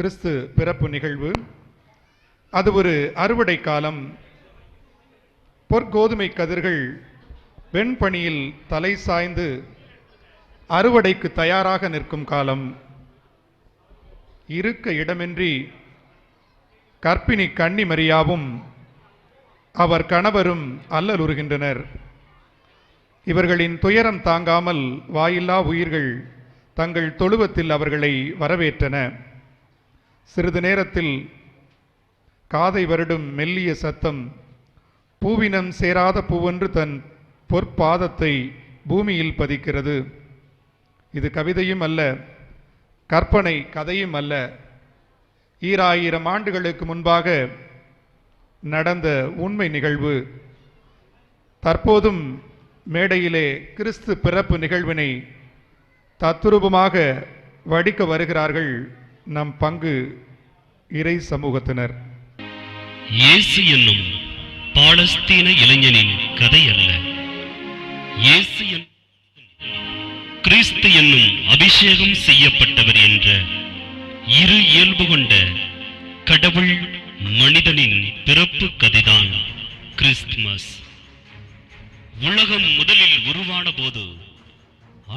கிறிஸ்து பிறப்பு நிகழ்வு. அது ஒரு அறுவடை காலம். பொற்கோதுமை கதிர்கள் வெண்பனியில் தலை சாய்ந்து அறுவடைக்கு தயாராக நிற்கும் காலம். இருக்க இடமின்றி கற்பிணி கன்னி மரியாவும் அவர் கணவரும் அல்லலுறுகின்றனர். இவர்களின் துயரம் தாங்காமல் வாயில்லா உயிர்கள் தங்கள் தொழுவத்தில் அவர்களை வரவேற்றன. சிறிது நேரத்தில் காதை வருடும் மெல்லிய சத்தம் பூவினம் சேராத பூவென்று தன் பொற்பாதத்தை பூமியில் பதிக்கிறது. இது கவிதையும் அல்ல கற்பனை கதையும் அல்ல. ஈராயிரம் ஆண்டுகளுக்கு முன்பாக நடந்த உண்மை நிகழ்வு. தற்போதும் மேடையிலே கிறிஸ்து பிறப்பு நிகழ்வினை தத்துரூபமாக வடிக்க வருகிறார்கள் நம் பங்கு இறை சமூகத்தினர். இயேசு என்னும் பாலஸ்தீன இளைஞனின் கதை அல்ல. இயேசு கிறிஸ்து என்னும் அபிஷேகம் செய்யப்பட்டவர் என்ற இரு இயல்பு கொண்ட கடவுள் மனிதனின் பிறப்பு கதைதான் கிறிஸ்துமஸ். உலகம் முதலில் உருவான போது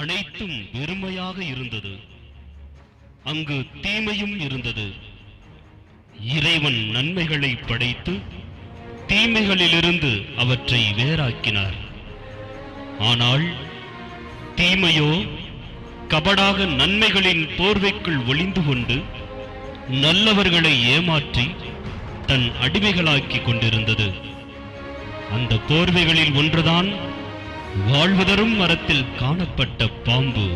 அனைத்தும் வெறுமையாக இருந்தது. அங்கு தீமையும் இருந்தது. இறைவன் நன்மைகளை படைத்து தீமைகளிலிருந்து அவற்றை வேறாக்கினார். ஆனால் தீமையோ கபடாக நன்மைகளின் போர்வைக்குள் ஒளிந்து கொண்டு நல்லவர்களை ஏமாற்றி தன் அடிமைகளாக்கிக் கொண்டிருந்தது. அந்த போர்வைகளில் ஒன்றுதான் வாழ்வதரும் மரத்தில் காணப்பட்ட பாம்பு.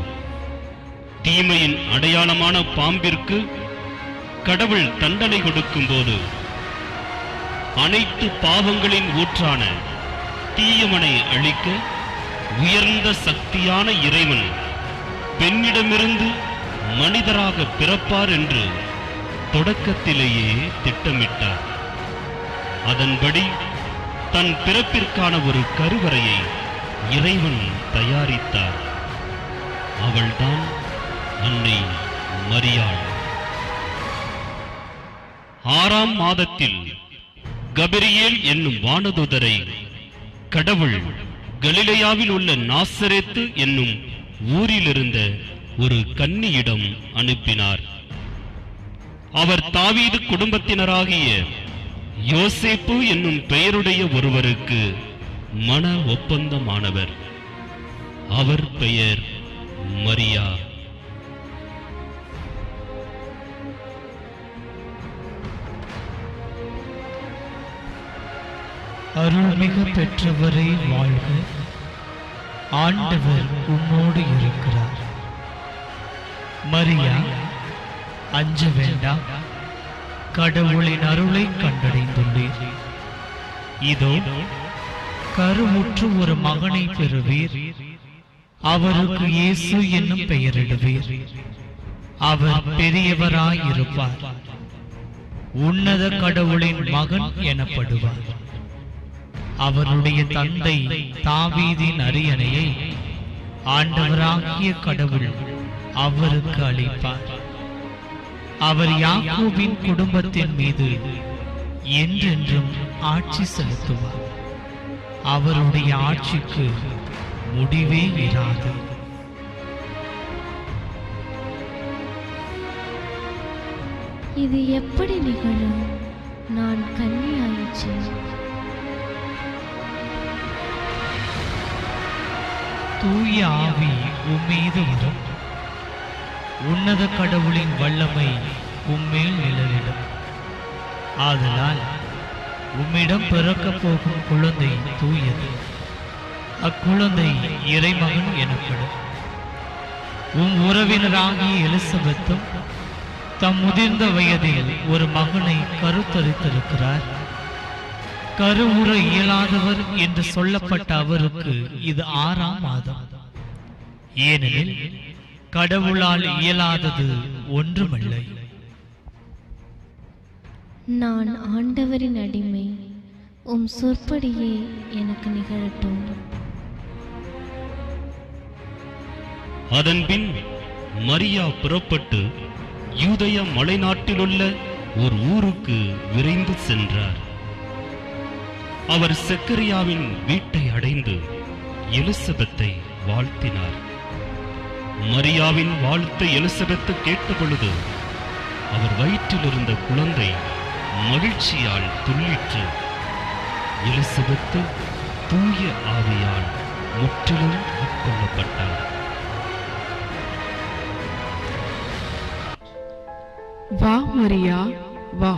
தீமையின் அடையாளமான பாம்பிற்கு கடவுள் தண்டனை கொடுக்கும்போது அனைத்து பாவங்களின் ஊற்றான தீயவனை அழிக்க உயர்ந்த சக்தியான இறைவன் பெண்ணிடமிருந்து மனிதராக பிறப்பார் என்று தொடக்கத்திலேயே திட்டமிட்டார். அதன்படி தன் பிறப்பிற்கான ஒரு கருவறையை இறைவன் தயாரித்தார். அவள்தான் அன்னை மரியாள். ஆறாம் மாதத்தில் கபிரியேல் என்னும் வானதுதரை கடவுள் கலிலையாவில் உள்ள நாசரேத்து என்னும் ஊரிலிருந்த ஒரு கன்னியிடம் அனுப்பினார். அவர் தாவீது குடும்பத்தினராகிய யோசேப்பு என்னும் பெயருடைய ஒருவருக்கு மன ஒப்பந்தமானவர். அவர் பெயர் மரியா. அருள்மிகு பெற்றவரே வாழ்க. ஆண்டவர் உன்னோடு இருக்கிறார். மரியா அஞ்ச வேண்டாம் கடவுளின் அருளை கண்டடைந்துள்ளீர். இதோ கருவுற்று ஒரு மகனை பெறுவீர். அவருக்கு இயேசு என்னும் பெயரிடுவீர். அவர் பெரியவராயிருப்பார். உன்னத கடவுளின் மகன் எனப்படுவார். அவருடைய தந்தை தாவீதின் அரியணையை ஆண்டவராகிய கடவுள் அவருக்கு அளிப்பார். அவர் யாக்கோவின் குடும்பத்தின் மீது என்றென்றும் ஆட்சி செலுத்துவார். அவருடைய ஆட்சிக்கு முடிவே இராது. இது எப்படி நிகழும்? நான் கன்னியாயிற்று தூய ஆவி உம்மீது வரும். உன்னத கடவுளின் வல்லமை உம்மேல் நிழலிடும். ஆதலால் உம்மிடம் பிறக்கப் போகும் குழந்தை தூயது. அக்குழந்தை இறைமகன் எனப்படும். உம் உறவினராகிய எலிசபெத்தும் தம் முதிர்ந்த வயதில் ஒரு மகனை கருத்தரித்திருக்கிறார். கருவுற இயலாதவர் என்று சொல்லப்பட்ட அவருக்கு இது ஆறாம் மாதம். ஏனெனில் கடவுளால் இயலாதது ஒன்றுமில்லை. நான் ஆண்டவரின் அடிமை உம் சொற்படியே எனக்கு நிகழட்டும். அதன்பின் மரியா புறப்பட்டு யூதய மலைநாட்டிலுள்ள ஒரு ஊருக்கு விரைந்து சென்றார். அவர் செக்கரியாவின் வீட்டை அடைந்து எலிசபெத்தை வாழ்த்தினார். மரியாவின் வாழ்த்தை எலிசபெத்து கேட்டபொழுது அவர் வயிற்றில் இருந்த குழந்தை மகிழ்ச்சியால் துள்ளிற்று. எலிசபெத்து தூய ஆவியால் முற்றிலும் உட்கொள்ளப்பட்டார். வா மரியா வா.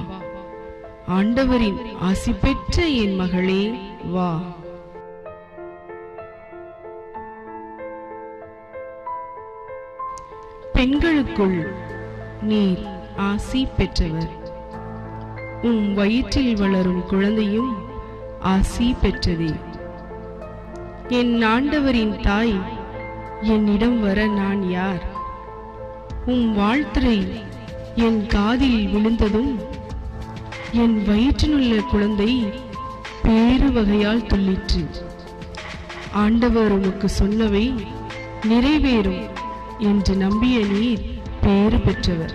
ஆண்டவரின் ஆசி பெற்ற என் மகளே வா. பெண்களுக்குள் நீர் ஆசி பெற்றவர். உம் வயிற்றில் வளரும் குழந்தையும் ஆசி பெற்றதே. என் ஆண்டவரின் தாய் என்னிடம் வர நான் யார்? உம் வாழ்த்துரை என் காதில் விழுந்ததும் என் வயிற்றினுள்ள குழந்தை பேறு வகையால் துள்ளிற்று. ஆண்டவர் உமக்கு சொன்னவை நிறைவேறும் என்று நம்பிய நீர் பேறு பெற்றவர்.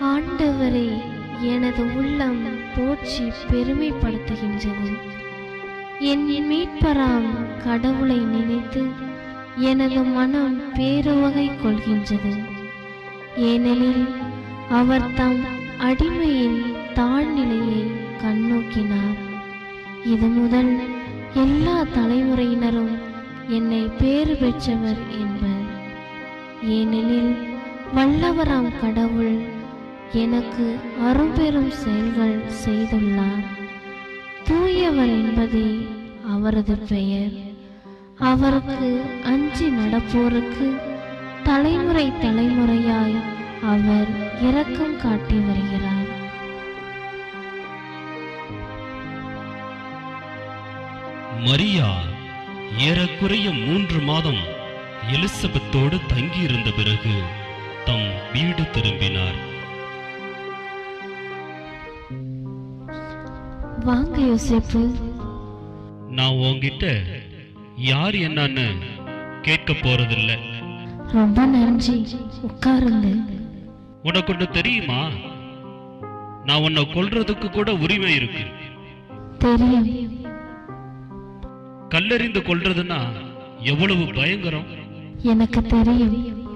ஆண்டவரை எனது உள்ளம் போற்றி பெருமைப்படுத்துகின்றது. என் மீட்பராம் கடவுளை நினைத்து எனது மனம் பேருவகை கொள்கின்றது. ஏனெனில் அவர் தம் அடிமையின் தாழ்நிலையை கண்ணோக்கினார். இது முதல் எல்லா தலைமுறையினரும் என்னை பேறு பெற்றவர் என்பர். ஏனெனில் வல்லவராம் கடவுள் எனக்கு அரும்பெரும் செயல்கள் செய்துள்ளார். தூயவர் என்பதே அவரது பெயர். அவருக்கு அஞ்சு நடப்போருக்கு தலைமுறை தலைமுறையாய் அவர் இரக்கம் காட்டி வருகிறார். மரியா ஏறக்குறைய மூன்று மாதம் எலிசபெத்தோடு தங்கியிருந்த பிறகு தம் வீடு திரும்பினார். வாங்க யோசிப்பு. நான் உன்கிட்ட யார் என்னன்னு கேட்க போறதில்ல. ரொம்ப நன்றி. உட்காருங்க. உனக்கு ஒண்ணு தெரியுமா? நான் உன்னை கொல்றதுக்கு கூட உரிமை இருக்கு. தெரியும். கல்லெறிந்து கொல்றதுன்னா எவ்வளவு பயங்கரம்? எனக்கு தெரியும்.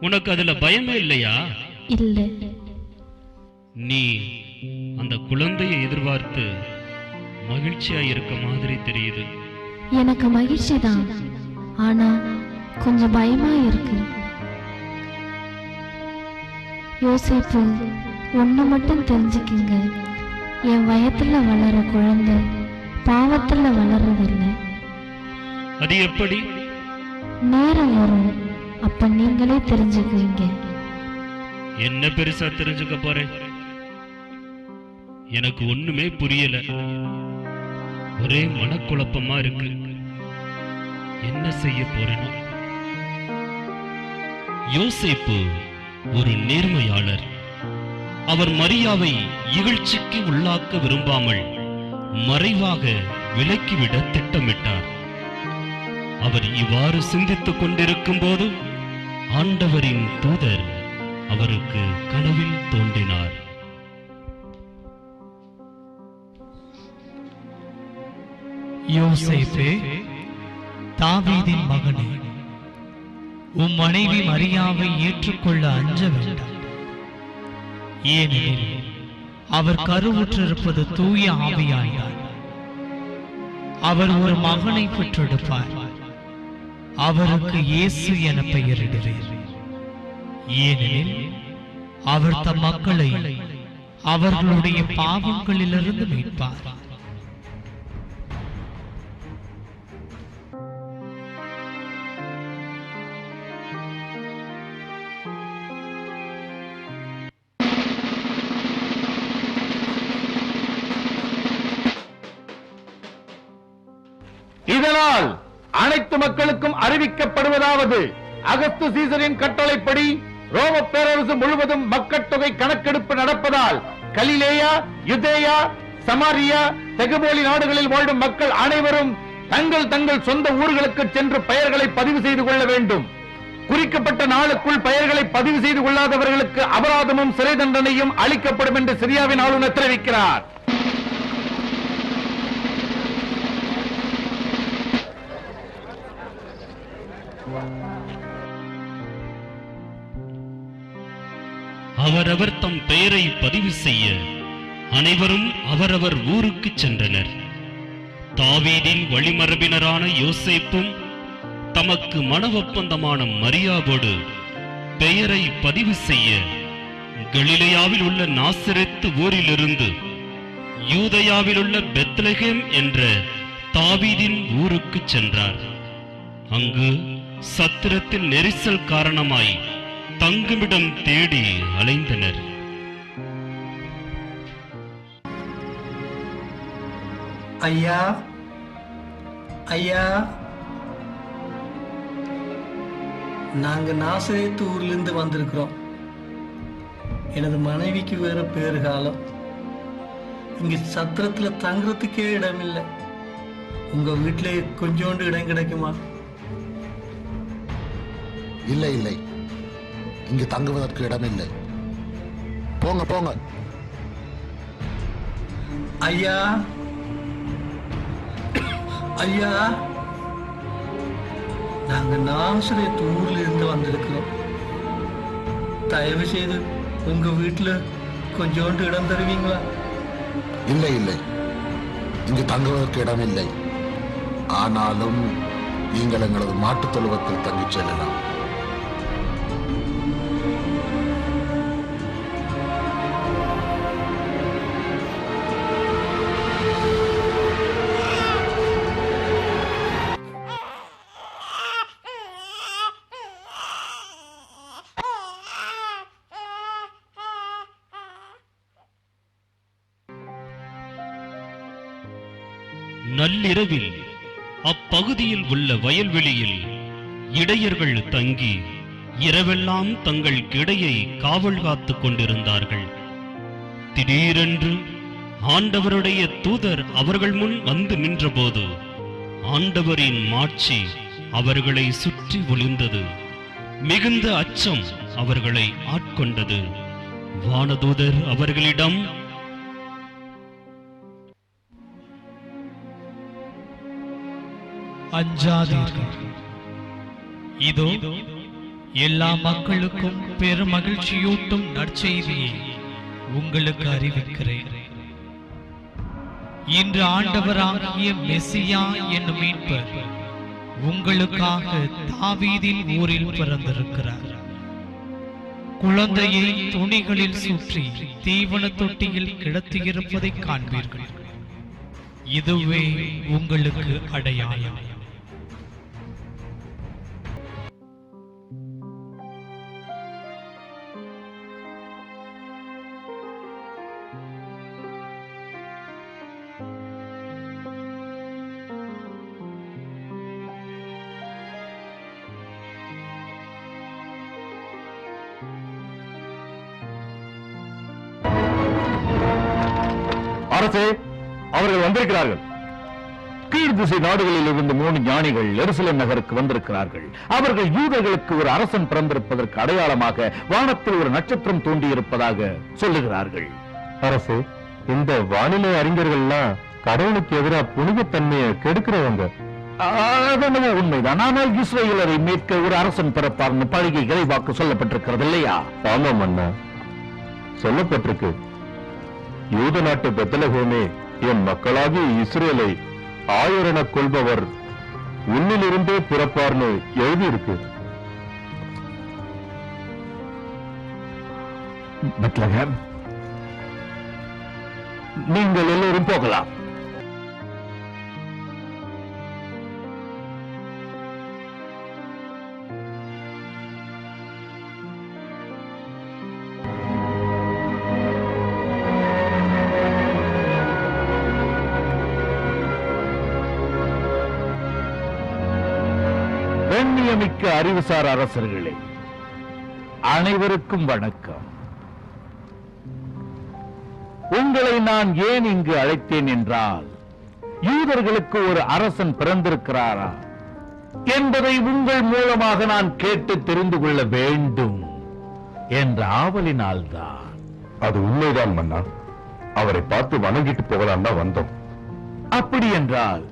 உனக்கு அதுல பயமே இல்லையா? இல்லை. நீ அந்த குழந்தையை எதிர்பார்த்து மகிழ்ச்சியா இருக்க மாதிரி தெரியுது. எனக்கு மகிழ்ச்சி தான் ஆனா கொஞ்சம் பயமா இருக்கு. யோசிப்பு ஒண்ணு மட்டும் தெரிஞ்சுக்குங்க. என் வயத்துல வளர குழந்தை பாவத்துல வளர்றதில்லை அது எப்படி? நேரம் வரும். அப்ப நீங்களே தெரிஞ்சுக்குவீங்க. என்ன பெருசா தெரிஞ்சுக்க போறேன் எனக்கு ஒண்ணுமே புரியல. ஒரே மனக்குழப்பமா இருக்கு. என்ன செய்ய போறேனோ? யோசிப்பு ஒரு நேர்மையாளர். அவர் மரியாவை இகழ்ச்சிக்கு உள்ளாக்க விரும்பாமல் மறைவாக விலக்கிவிட திட்டமிட்டார். அவர் இவ்வாறு சிந்தித்துக் கொண்டிருக்கும் போது ஆண்டவரின் தூதர் அவருக்கு கனவில் தோன்றினார். யோசேப்பே தாவீதின் மகனே உம் மனைவி மரியாவை ஏற்றுக்கொள்ள அஞ்ச வேண்டாம். ஏனெனில் அவர் கருவுற்றிருப்பது தூய ஆவியாயார் அவர் ஒரு மகனை பெற்றெடுப்பார். அவருக்கு இயேசு என பெயரிடுவேன். ஏனெனில் அவர் தம் மக்களை அவர்களுடைய பாவங்களிலிருந்து மீட்பார். இதனால் அனைத்து மக்களுக்கும் அறிவிக்கப்படுவதாவது அகஸ்து சீசரின் கட்டளைப்படி ரோம பேரரசு முழுவதும் மக்கட்தொகை கணக்கெடுப்பு நடப்பதால் கலிலேயா யுதேயா சமாரியா தெகுபோலி நாடுகளில் வாழும் மக்கள் அனைவரும் தங்கள் தங்கள் சொந்த ஊர்களுக்கு சென்று பெயர்களை பதிவு செய்து கொள்ள வேண்டும். குறிக்கப்பட்ட நாளுக்குள் பெயர்களை பதிவு செய்து கொள்ளாதவர்களுக்கு அபராதமும் சிறை தண்டனையும் அளிக்கப்படும் என்று சிரியாவின் ஆளுநர் தெரிவிக்கிறார். அவரவர் தம் பெயரை பதிவு செய்ய அனைவரும் அவரவர் ஊருக்கு சென்றனர். தாவீதின் வழிமரபினரான யோசேப்பும் தமக்கு மன ஒப்பந்தமான மரியாவோடு பெயரை பதிவு செய்ய கலிலையாவில் உள்ள நாசரெத்து ஊரிலிருந்து யூதயாவில் உள்ள பெத்லகேம் என்ற தாவீதின் ஊருக்கு சென்றார். அங்கு சத்திரத்தில் நெரிசல் காரணமாய் தங்குமிடம் தேடி அலைந்தனர். ஐயா ஐயா. நாங்க நாசரேத்து ஊர்ல இருந்து வந்திருக்கிறோம். எனது மனைவிக்கு வேற பேறு காலம். இங்க சத்திரத்துல தங்குறதுக்கே இடம் இல்லை உங்க வீட்டிலே கொஞ்சோண்டு இடம் கிடைக்குமா? இல்லை இல்லை. இங்கு தங்குவதற்கு இடமில்லை. போங்க போங்க. ஐயா. ஐயா. நாங்க நாசரேத்து ஊர்ல இருந்து வந்திருக்கிறோம். தயவு செய்து உங்க வீட்டுல கொஞ்சோண்டு இடம் தருவீங்களா? இல்லை இல்லை. இங்கு தங்குவதற்கு இடமில்லை. ஆனாலும் நீங்கள் எங்களது மாட்டுத் தொழுவத்தில் தங்கிச் செல்லலாம். இரவில் அப்பகுதியில் உள்ள வயல்வெளியில் இடையர்கள் தங்கி இரவெல்லாம் தங்கள் கிடையை காவல் காத்துக் கொண்டிருந்தார்கள். திடீரென்று ஆண்டவருடைய தூதர் அவர்கள் முன் வந்து நின்றபோது ஆண்டவரின் மாட்சி அவர்களை சுற்றி ஒளிந்தது. மிகுந்த அச்சம் அவர்களை ஆட்கொண்டது. வானதூதர் அவர்களிடம் அஞ்சாதீர்கள். இதோ எல்லா மக்களுக்கும் பெருமகிழ்ச்சியூட்டும் நற்செய்தியை உங்களுக்கு அறிவிக்கிறேன். இன்று ஆண்டவராகிய மெசியா என்னும் மீட்பர் உங்களுக்காக தாவீதின் ஊரில் பிறந்திருக்கிறார். குழந்தையை துணிகளில் சுற்றி தீவன தொட்டியில் கிடத்தியிருப்பதை காண்பீர்கள். இதுவே உங்களுக்கு அடையாளம். அரசே அவர்கள் வந்திருக்கிறார்கள். கீழ்திசை நாடுகளில் இருந்து மூணு ஞானிகள் எருசலேம் நகருக்கு வந்திருக்கிறார்கள். அவர்கள் யூதர்களுக்கு ஒரு அரசன் பிறந்திருப்பதற்கு அடையாளமாக வானத்தில் ஒரு நட்சத்திரம் தோன்றியிருப்பதாக சொல்லுகிறார்கள். அரசு இந்த வானிலை அறிஞர்கள்லாம் கடவுளுக்கு எதிராக புனிதத்தன்மையை கெடுக்கிறவங்க. அதென்னவோ உண்மைதான். ஆனால் இஸ்ரேலரை மீட்க ஒரு அரசன் பிறப்பார்னு பழகிய இறைவாக்கு சொல்லப்பட்டிருக்கிறது இல்லையா ஆமாம் அண்ணா. சொல்லப்பட்டிருக்கு. யூத நாட்டு பெத்தலகோமே என் மக்களாகிய இஸ்ரேலை ஆயரெனக் கொள்பவர். உன்னிலிருந்தே பிறப்பார்னு எழுதியிருக்கு. நீங்கள் எல்லோரும் போகலாம். கண்ணியமிக்க அறிவுசார் அரசர்களே அனைவருக்கும் வணக்கம். உங்களை நான் ஏன் இங்கு அழைத்தேன் என்றால் யூதர்களுக்கு ஒரு அரசன் பிறந்திருக்கிறாரா என்பதை உங்கள் மூலமாக நான் கேட்டு தெரிந்து கொள்ள வேண்டும் என்ற ஆவலினால்தான். அது உண்மைதான் மன்னா. அவரை பார்த்து வணங்கிட்டு போகலாம் தான் வந்தோம். அப்படி என்றால்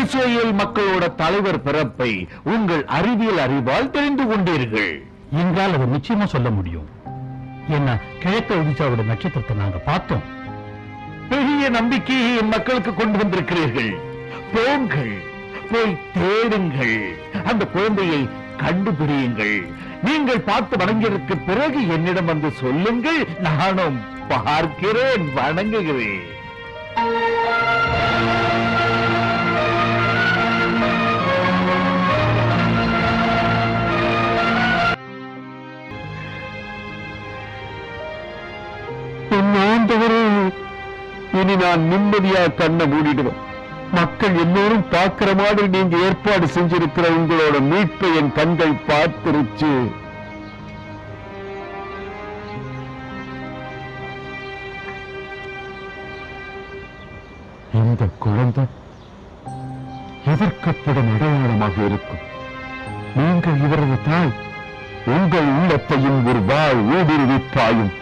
இஸ்ரேல் மக்களோட தலைவர் பிறப்பை உங்கள் அறிவியல் அறிவால் தெரிந்து கொண்டீர்கள். எங்களால் அதை நிச்சயமா சொல்ல முடியும். என்ன கிழக்கு ஒடிசாவோட நட்சத்திரத்தை நாங்க பார்த்தோம். பெரிய நம்பிக்கையை என் மக்களுக்கு கொண்டு வந்திருக்கிறீர்கள். போங்கள் போய் தேடுங்கள். அந்த குழந்தையை கண்டுபிடியுங்கள். நீங்கள் பார்த்து வணங்கியதற்கு பிறகு என்னிடம் வந்து சொல்லுங்கள். நானும் பார்க்கிறேன் வணங்குகிறேன். இனி நான் நிம்மதியா கண்ணை மூடிடுவேன். மக்கள் எல்லோரும் பார்க்கிற மாதிரி நீங்க ஏற்பாடு செஞ்சிருக்கிற உங்களோட மீட்பை என் கண்கள் பார்த்திருச்சு. இந்த குழந்தை எதிர்க்கப்படும் அடையாளமாக இருக்கும்? நீங்கள் இவரது தாய் உங்கள் உள்ளத்தையும் ஒரு வாழ் ஊடுருவி பாயும்.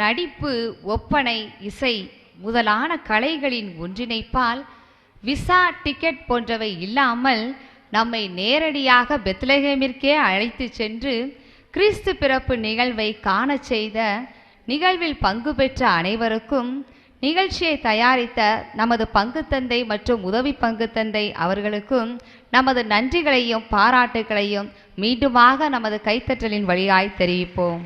நடிப்பு ஒப்பனை இசை முதலான கலைகளின் ஒன்றிணைப்பால் விசா டிக்கெட் போன்றவை இல்லாமல் நம்மை நேரடியாக பெத்லகேமிற்கே அழைத்து சென்று கிறிஸ்து பிறப்பு நிகழ்வை காண செய்த நிகழ்வில் பங்கு பெற்ற அனைவருக்கும் நிகழ்ச்சியை தயாரித்த நமது பங்குத்தந்தை மற்றும் உதவி பங்குத்தந்தை அவர்களுக்கும் நமது நன்றிகளையும் பாராட்டுகளையும் மீண்டுமாக நமது கைத்தற்றலின் வழியாய் தெரிவிப்போம்.